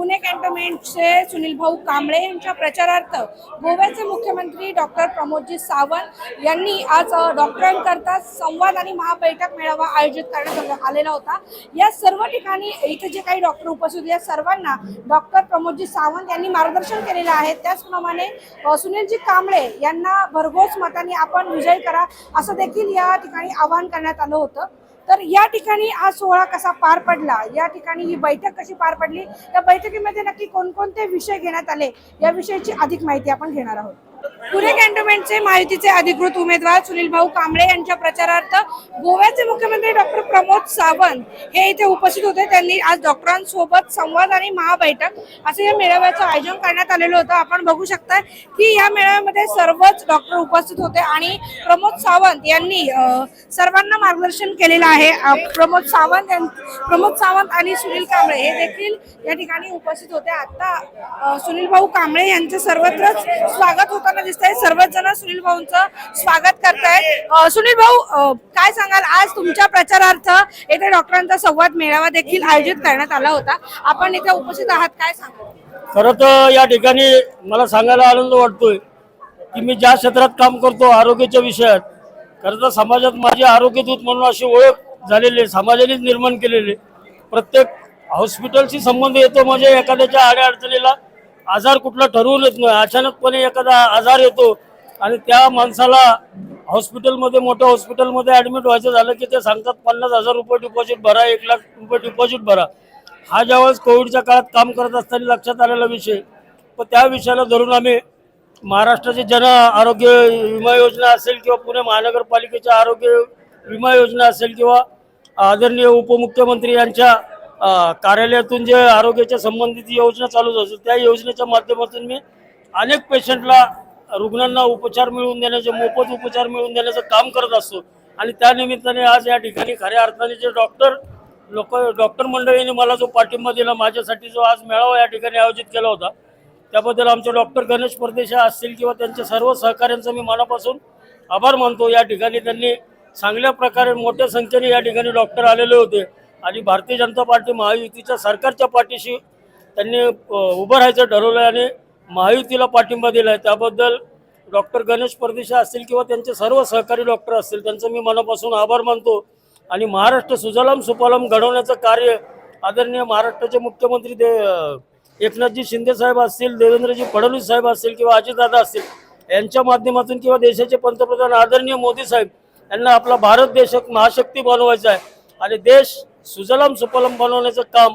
पुणे कॅन्टोन्मेंटचे सुनील भाऊ कांबळे यांच्या प्रचारार्थ गोव्याचे मुख्यमंत्री डॉक्टर प्रमोदजी सावंत यांनी आज डॉक्टरांकरता संवाद आणि महाबैठक मेळावा आयोजित करण्यात आलेला होता. या सर्व ठिकाणी इथे जे काही डॉक्टर उपस्थित या सर्वांना डॉक्टर प्रमोदजी सावंत यांनी मार्गदर्शन केलेलं आहे. त्याचप्रमाणे सुनीलजी कांबळे यांना भरघोस मताने आपण विजय करा असं देखील या ठिकाणी आवाहन करण्यात आलं होतं. तर या ठिकाणी हा सोहळा कसा पार पडला? या ठिकाणी ही बैठक कशी पार पडली? त्या बैठकीमध्ये नक्की कोणकोणते विषय घेण्यात आले? या विषयीची अधिक माहिती आपण घेणार आहोत. पुणे कॅन्टोन्मेंटचे माहितीचे अधिकृत उमेदवार सुनील भाऊ कांबळे यांच्या प्रचारार्थ गोव्याचे मुख्यमंत्री डॉक्टर प्रमोद सावंत हे इथे उपस्थित होते. त्यांनी आज डॉक्टरांसोबत संवाद आणि महाबैठक असे या मेळाव्याचं आयोजन करण्यात आलेलं होतं. आपण बघू शकता की या मेळाव्यामध्ये सर्वच डॉक्टर उपस्थित होते आणि प्रमोद सावंत यांनी सर्वांना मार्गदर्शन केलेलं आहे. प्रमोद सावंत यां- प्रमोद सावंत आणि सुनील कांबळे हे देखील या ठिकाणी उपस्थित होते. आता सुनील भाऊ कांबळे यांचं सर्वत्रच स्वागत होतं लोकांना दिसत आहे सर्वच जण सुनील भाऊंचं स्वागत करतायत. सुनील भाऊ काय सांगाल? आज तुमच्या प्रचारार्थ येथे डॉक्टरांचा संवाद मेळावा देखील आयोजित करण्यात आला होता. आपण इथे उपस्थित आहात काय सांगाल? खरं तर या ठिकाणी मला सांगायला आनंद वाटतोय की मी ज्या क्षेत्रात काम करतो आरोग्याच्या विषयात खरं तर समाजात माझी आरोग्यदूत म्हणून अशी ओळख झालेली आहे समाजानेच निर्माण केलेली प्रत्येक हॉस्पिटलशी संबंध येतो म्हणजे एखाद्याच्या अडचणीला आजार कुठला ठरवून येत नाही. अचानकपणे एखादा आजार येतो आणि त्या माणसाला हॉस्पिटलमध्ये मोठ्या हॉस्पिटलमध्ये ॲडमिट व्हायचं झालं की ते सांगतात पन्नास हजार रुपये डिपॉझिट भरा एक लाख रुपये डिपॉझिट भरा. हा ज्यावेळेस कोविडच्या काळात काम करत असताना लक्षात आलेला विषय पण त्या विषयाला धरून आम्ही महाराष्ट्राची जन आरोग्य विमा योजना असेल किंवा पुणे महानगरपालिकेच्या आरोग्य विमा योजना असेल किंवा आदरणीय उपमुख्यमंत्री यांच्या कार्यालयातून जे आरोग्याच्या संबंधित योजना चालू असतात त्या योजनेच्या माध्यमातून मी अनेक पेशंटला रुग्णांना उपचार मिळवून देण्याचे मोफत उपचार मिळवून देण्याचं काम करत असतो. आणि त्या निमित्ताने आज या ठिकाणी खऱ्या अर्थाने जे डॉक्टर लोक डॉक्टर मंडळींनी मला जो पाठिंबा दिला माझ्यासाठी जो आज मेळावा या ठिकाणी आयोजित केला होता त्याबद्दल आमचे डॉक्टर गणेश परदेशा असतील किंवा त्यांच्या सर्व सहकाऱ्यांचं मी मनापासून आभार मानतो. या ठिकाणी त्यांनी चांगल्या प्रकारे मोठ्या संख्येने या ठिकाणी डॉक्टर आलेले होते. आणि भारतीय जनता पार्टी महायुतीच्या सरकारच्या पाठीशी त्यांनी उभं राहायचं ठरवलं आणि महायुतीला पाठिंबा दिला आहे त्याबद्दल डॉक्टर गणेश परदेशा असतील किंवा त्यांचे सर्व सहकारी डॉक्टर असतील त्यांचं मी मनापासून आभार मानतो. आणि महाराष्ट्र सुजलाम सुफलाम घडवण्याचं कार्य आदरणीय महाराष्ट्राचे मुख्यमंत्री दे एकनाथजी शिंदे साहेब असतील देवेंद्रजी फडणवीस साहेब असतील किंवा अजितदादा असतील यांच्या माध्यमातून किंवा देशाचे पंतप्रधान आदरणीय मोदी साहेब यांना आपला भारत देश एक महाशक्ती बनवायचा आहे. आणि देश सुजलाम सुफलाम बनवण्याचं काम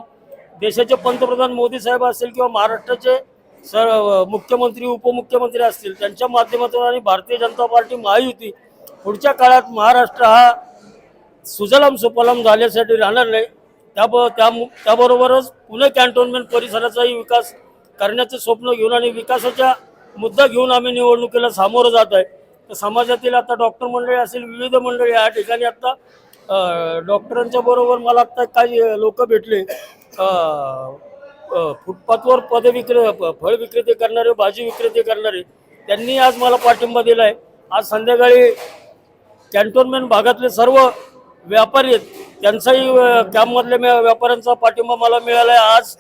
देशाचे पंतप्रधान मोदी साहेब असतील किंवा महाराष्ट्राचे सर मुख्यमंत्री उपमुख्यमंत्री असतील त्यांच्या माध्यमातून आणि भारतीय जनता पार्टी महायुती पुढच्या काळात महाराष्ट्र हा सुजलाम सुफलाम झाल्यासाठी राहणार नाही. त्या त्या त्याबरोबरच पुणे कॅन्टोन्मेंट परिसराचाही विकास करण्याचं स्वप्न घेऊन आणि विकासाच्या मुद्दा घेऊन आम्ही निवडणुकीला सामोरं जात आहे. तर समाजातील आता डॉक्टर मंडळी असेल विविध मंडळी या ठिकाणी आता डॉक्टरांच्या बरोबर मला आता काही लोक भेटले. फुटपाथवर पद विक्रे फळ विक्रेते करणारे भाजी विक्रेते करणारे त्यांनी आज मला पाठिंबा दिला आहे आज संध्याकाळी कॅन्टोनमेंट भागातले सर्व व्यापारी आहेत त्यांचाही कॅम्पमधल्या व्यापाऱ्यांचा पाठिंबा मला मिळाला आहे आज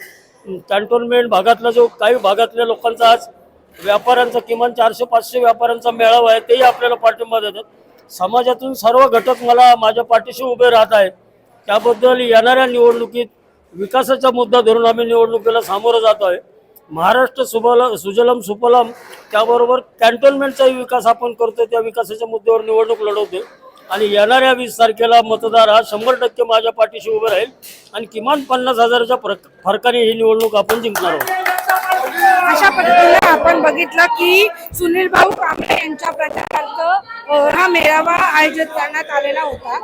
कॅन्टोनमेंट भागातला जो काही भागातल्या लोकांचा आज व्यापाऱ्यांचा किमान चारशे पाचशे व्यापाऱ्यांचा मेळावा आहे तेही आपल्याला पाठिंबा देतात. समाजातून सर्व घटक मला माझ्या पाठीशी उभे राहत आहेत. त्याबद्दल येणाऱ्या निवडणुकीत विकासाचा मुद्दा धरून आम्ही निवडणुकीला सामोरं जात आहे. महाराष्ट्र सुबला सुजलम सुफलम त्याबरोबर कॅन्टोन्मेंटचाही विकास आपण करतो त्या विकासाच्या मुद्द्यावर निवडणूक लढवते आणि येणाऱ्या वीस तारखेला मतदार हा शंभर टक्के माझ्या पाठीशी उभे राहील. आणि किमान पन्नास हजाराच्या फरक फरकाने ही निवडणूक आपण जिंकणार आहोत. अशा पद्धतीने आपण बघितलं की सुनील भाऊ कांबळे यांच्या प्रचार अ, हा मेळावा आयोजित करण्यात आलेला होता.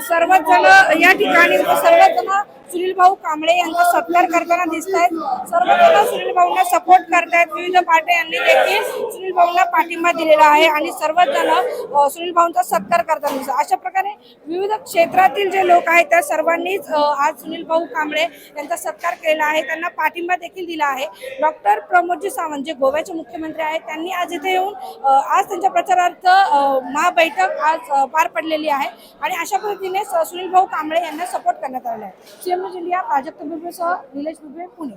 सर्वच जण या ठिकाणी सर्वच जण सुनील भाऊ कांबळे यांचा सत्कार करताना दिसत आहेत सर्वजण सुनील भाऊंना सपोर्ट करतायत. विविध पार्ट्यांनी देखील सुनील भाऊंना पाठिंबा दिलेला आहे आणि सर्वच जण सुनील भाऊंचा सत्कार करताना दिसत अशा प्रकारे विविध क्षेत्रातील जे लोक आहेत त्या सर्वांनीच आज सुनील भाऊ कांबळे यांचा सत्कार केलेला आहे. त्यांना पाठिंबा देखील दिला आहे. डॉक्टर प्रमोदजी सावंत जे गोव्याचे मुख्यमंत्री आहेत त्यांनी आज इथे येऊन आज त्यांच्या प्रचारार्थ महाबैठक आज पार पडलेली आहे. आणि अशा पद्धतीने स- सुनील भाऊ कांबळे यांना सपोर्ट करण्यात आला आहे. सीएम जिल्हा प्राजक्त बिबेसह निलेश बिबे पुणे.